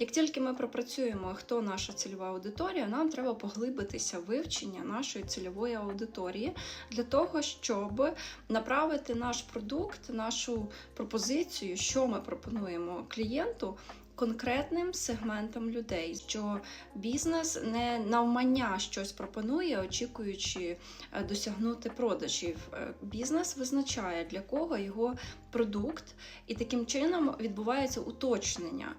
Як тільки ми пропрацюємо, хто наша цільова аудиторія, нам треба поглибитися вивчення нашої цільової аудиторії для того, щоб направити наш продукт, нашу пропозицію, що ми пропонуємо клієнту. Конкретним сегментам людей, що бізнес не навмання щось пропонує, очікуючи е, досягнути продажів. Е, Бізнес визначає для кого його продукт, і таким чином відбувається уточнення.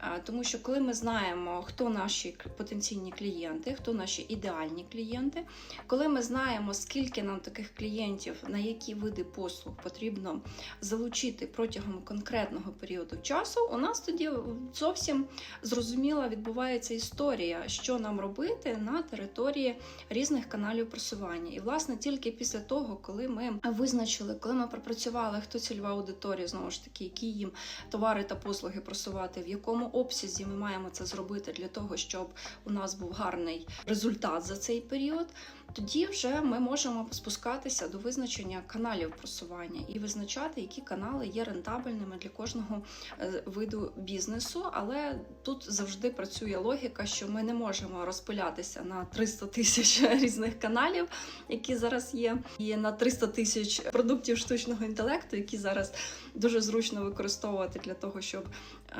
Е, Тому що коли ми знаємо, хто наші потенційні клієнти, хто наші ідеальні клієнти, коли ми знаємо, скільки нам таких клієнтів, на які види послуг потрібно залучити протягом конкретного періоду часу, у нас тоді зовсім зрозуміла відбувається історія, що нам робити на території різних каналів просування. І власне тільки після того, коли ми визначили, коли ми пропрацювали, хто цільова аудиторія, знову ж таки, які їм товари та послуги просувати, в якому обсязі ми маємо це зробити для того, щоб у нас був гарний результат за цей період. Тоді вже ми можемо спускатися до визначення каналів просування і визначати, які канали є рентабельними для кожного е, виду бізнесу. Але тут завжди працює логіка, що ми не можемо розпилятися на 300 тисяч різних каналів, які зараз є, і на 300 тисяч продуктів штучного інтелекту, які зараз дуже зручно використовувати для того, щоб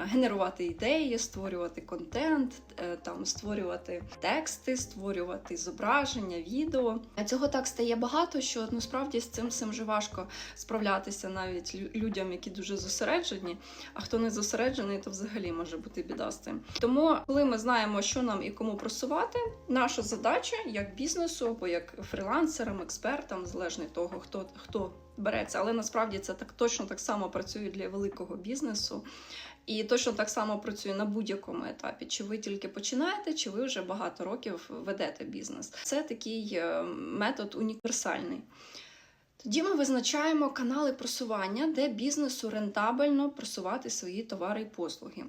генерувати ідеї, створювати контент, е, там створювати тексти, створювати зображення, відео. Цього так стає багато, що ну справді з цим всім вже важко справлятися навіть лю- людям, які дуже зосереджені. А хто не зосереджений, то взагалі може бути біда з цим. Тому, коли ми знаємо, що нам і кому просувати, наша задача як бізнесу або як фрілансерам, експертам, залежно від того, хто хто береться, але насправді це так точно так само працює для великого бізнесу. І точно так само працює на будь-якому етапі. Чи ви тільки починаєте, чи ви вже багато років ведете бізнес. Це такий е, метод універсальний. Тоді ми визначаємо канали просування, де бізнесу рентабельно просувати свої товари і послуги.